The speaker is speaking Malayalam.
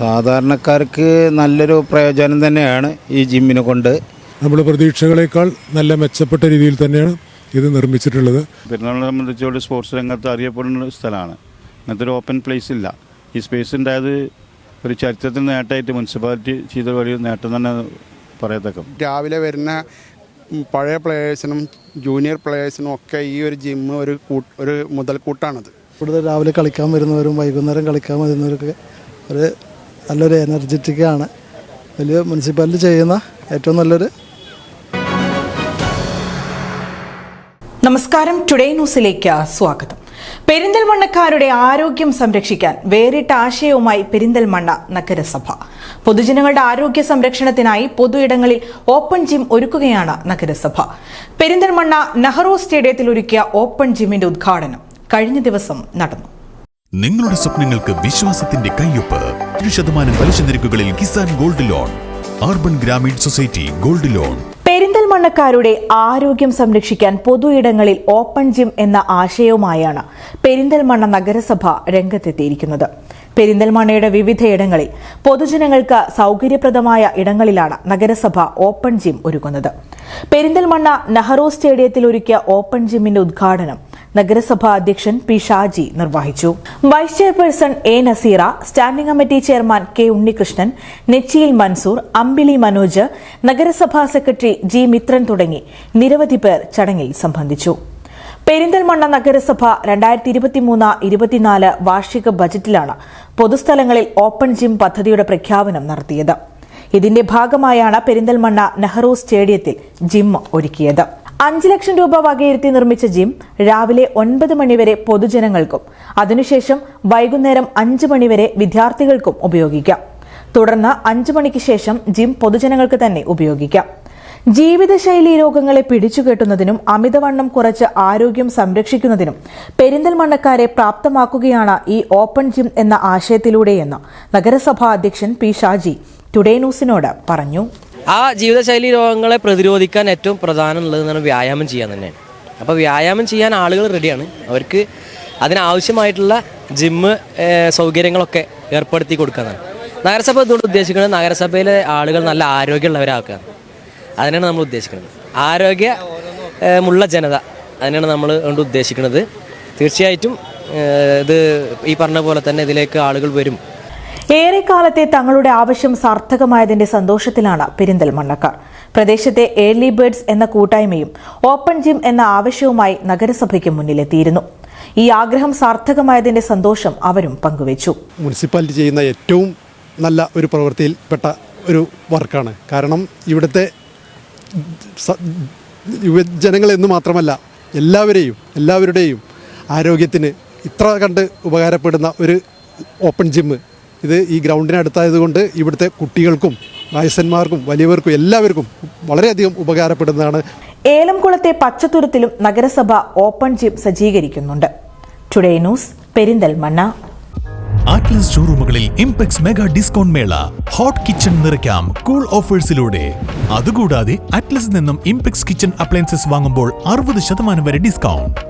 സാധാരണക്കാർക്ക് നല്ലൊരു പ്രയോജനം തന്നെയാണ് ഈ ജിമ്മിനെ കൊണ്ട്. നമ്മുടെ പ്രതീക്ഷകളേക്കാൾ നല്ല മെച്ചപ്പെട്ട രീതിയിൽ തന്നെയാണ് ഇത് നിർമ്മിച്ചിട്ടുള്ളത്. പെരുന്നാളിനെ സംബന്ധിച്ചോട് സ്പോർട്സ് രംഗത്ത് അറിയപ്പെടുന്ന ഒരു സ്ഥലമാണ്. അങ്ങനത്തെ ഒരു ഓപ്പൺ പ്ലേസ് ഇല്ല. ഈ സ്പേസ് ഉണ്ടായത് ഒരു ചരിത്രത്തിൽ നേട്ടമായിട്ട് മുനിസിപ്പാലിറ്റി ചെയ്ത വലിയ നേട്ടം തന്നെ പറയത്തക്കം. രാവിലെ വരുന്ന പഴയ പ്ലേയേഴ്സിനും ജൂനിയർ പ്ലേയേഴ്സിനും ഒക്കെ ഈ ഒരു ജിമ്മ് ഒരു ഒരു മുതൽക്കൂട്ടാണത്. കൂടുതൽ രാവിലെ കളിക്കാൻ വരുന്നവരും വൈകുന്നേരം കളിക്കാൻ വരുന്നവരൊക്കെ ഒരു നല്ലൊരു എനർജറ്റിക്കാണ് വലിയ മുനിസിപ്പാലിറ്റി ചെയ്യുന്ന ഏറ്റവും നല്ലൊരു നമസ്കാരം. ടുഡേ ന്യൂസിലേക്ക് സ്വാഗതം. പെരിന്തൽമണ്ണക്കാരുടെ ആരോഗ്യം സംരക്ഷിക്കാൻ വേറിട്ട ആശയവുമായി പെരിന്തൽമണ്ണ നഗരസഭ. പൊതുജനങ്ങളുടെ ആരോഗ്യ സംരക്ഷണത്തിനായി പൊതുയിടങ്ങളിൽ ഓപ്പൺ ജിം ഒരുക്കുകയാണ് നഗരസഭ. പെരിന്തൽമണ്ണ നെഹ്റു സ്റ്റേഡിയത്തിൽ ഒരുക്കിയ ഓപ്പൺ ജിമ്മിന്റെ ഉദ്ഘാടനം കഴിഞ്ഞ ദിവസം നടന്നു. നിങ്ങളുടെ സ്വപ്നങ്ങൾക്ക് വിശ്വാസത്തിന്റെ കയ്യൊപ്പ്. ഒരു ശതമാനം പലിശ നിരക്കുകളിൽ Kisan gold loan. Urban Gramin society gold loan. പെരിന്തൽമണ്ണക്കാരുടെ ആരോഗ്യം സംരക്ഷിക്കാൻ പൊതുയിടങ്ങളിൽ ഓപ്പൺ ജിം എന്ന ആശയവുമായാണ് പെരിന്തൽമണ്ണ നഗരസഭ രംഗത്തെത്തിയിരിക്കുന്നത്. പെരിന്തൽമണ്ണയുടെ വിവിധയിടങ്ങളിൽ പൊതുജനങ്ങൾക്ക് സൗകര്യപ്രദമായ ഇടങ്ങളിലാണ് നഗരസഭ ഓപ്പൺ ജിം ഒരുക്കുന്നത്. പെരിന്തൽമണ്ണ നെഹ്റു സ്റ്റേഡിയത്തിൽ ഒരുക്കിയ ഓപ്പൺ ജിമ്മിന്റെ ഉദ്ഘാടനം നഗരസഭാ അധ്യക്ഷൻ പി ഷാജി നിർവഹിച്ചു. Vice chairperson A Nazeera standing committee chairman K Unnikrishnan Nechiyil Mansoor Ambili Manoj നഗരസഭാ സെക്രട്ടറി ജി മിത്രൻ തുടങ്ങി നിരവധി പേർ ചടങ്ങിൽ സംബന്ധിച്ചു. പെരിന്തൽമണ്ണ നഗരസഭ രണ്ടായിരത്തി ഇരുപത്തിമൂന്ന് ഇരുപത്തിനാല് വാർഷിക ബജറ്റിലാണ് പൊതുസ്ഥലങ്ങളിൽ ഓപ്പൺ ജിം പദ്ധതിയുടെ പ്രഖ്യാപനം നടത്തിയത്. ഇതിന്റെ ഭാഗമായാണ് പെരിന്തൽമണ്ണ നെഹ്റു സ്റ്റേഡിയത്തിൽ ജിം ഒരുക്കിയത്. അഞ്ച് ലക്ഷം രൂപ വകയിരുത്തി നിർമ്മിച്ച ജിം രാവിലെ ഒൻപത് മണിവരെ പൊതുജനങ്ങൾക്കും അതിനുശേഷം വൈകുന്നേരം അഞ്ച് മണിവരെ വിദ്യാർത്ഥികൾക്കും ഉപയോഗിക്കാം. തുടർന്ന് അഞ്ചു മണിക്ക് ശേഷം ജിം പൊതുജനങ്ങൾക്ക് തന്നെ ഉപയോഗിക്കാം. ജീവിതശൈലി രോഗങ്ങളെ പിടിച്ചുകെട്ടുന്നതിനും അമിതവണ്ണം കുറച്ച് ആരോഗ്യം സംരക്ഷിക്കുന്നതിനും പെരിന്തൽമണ്ണക്കാരെ പ്രാപ്തമാക്കുകയാണ് ഈ ഓപ്പൺ ജിം എന്ന ആശയത്തിലൂടെയെന്ന് നഗരസഭാ അധ്യക്ഷൻ പി ഷാജി ടുഡേ ന്യൂസിനോട് പറഞ്ഞു. ആ ജീവിതശൈലി രോഗങ്ങളെ പ്രതിരോധിക്കാൻ ഏറ്റവും പ്രധാനം ഉള്ളതെന്നാണ് വ്യായാമം ചെയ്യാൻ തന്നെയാണ്. അപ്പോൾ വ്യായാമം ചെയ്യാൻ ആളുകൾ റെഡിയാണ് അവർക്ക് അതിനാവശ്യമായിട്ടുള്ള ജിമ്മ് സൗകര്യങ്ങളൊക്കെ ഏർപ്പെടുത്തി കൊടുക്കുന്നതാണ് നഗരസഭ ഇതുകൊണ്ട് ഉദ്ദേശിക്കുന്നത് നഗരസഭയിലെ ആളുകൾ നല്ല ആരോഗ്യമുള്ളവരാക്കുക അതിനാണ് നമ്മൾ ഉദ്ദേശിക്കുന്നത്. ആരോഗ്യ മുള്ള ജനത അതിനാണ് നമ്മൾ കൊണ്ട് ഉദ്ദേശിക്കുന്നത്. തീർച്ചയായിട്ടും ഇത് ഈ പറഞ്ഞ പോലെ തന്നെ ഇതിലേക്ക് ആളുകൾ വരും. ഏറെക്കാലത്തെ തങ്ങളുടെ ആവശ്യം സാർത്ഥകമായതിന്റെ സന്തോഷത്തിലാണ് പെരിന്തൽമണ്ണക്കാർ പ്രദേശത്തെ ഏർലി ബേർഡ്സ് എന്ന കൂട്ടായ്മയും ഓപ്പൺ ജിം എന്ന ആവശ്യവുമായി നഗരസഭയ്ക്ക് മുന്നിലെത്തിയിരുന്നു. ഈ ആഗ്രഹം സാർത്ഥകമായതിന്റെ സന്തോഷം അവരും പങ്കുവച്ചു. മുനിസിപ്പാലിറ്റി ചെയ്യുന്ന ഏറ്റവും നല്ല ഒരു പ്രവൃത്തിയിൽപ്പെട്ട ഒരു വർക്കാണ്. കാരണം ഇവിടുത്തെ എന്ന് മാത്രമല്ല എല്ലാവരെയും എല്ലാവരുടെയും ആരോഗ്യത്തിന് ഇത്ര കണ്ട് ഉപകാരപ്പെടുന്ന ഒരു ഓപ്പൺ ജിമ്മ് ഇത് ഈ ഗ്രൗണ്ടിനടുത്തായതുകൊണ്ട് ഇവിടുത്തെ കുട്ടികൾക്കും വയസ്സന്മാർക്കും വലിയവർക്കും എല്ലാവർക്കും വളരെയധികം ഉപകാരപ്പെടുന്നതാണ്. ഏലംകുളത്തെ പച്ചത്തുരത്തിലും നഗരസഭ open gym സജ്ജീകരിക്കുന്നുണ്ട്. Today news Perinthalmanna. Atlas ഷോറൂമുകളിൽ ഇംപെക്സ് മെഗാ ഡിസ്കൗണ്ട് മേള ഹോട്ട് കിച്ചൺ നിറയ്ക്കാം കൂൾ ഓഫേഴ്സിലൂടെ അതുകൂടാതെ അറ്റ്ലസ് നിന്നും ഇംപെക്സ് കിച്ചൺ അപ്ലയൻസസ് വാങ്ങുമ്പോൾ അറുപത് ശതമാനം വരെ ഡിസ്കൗണ്ട്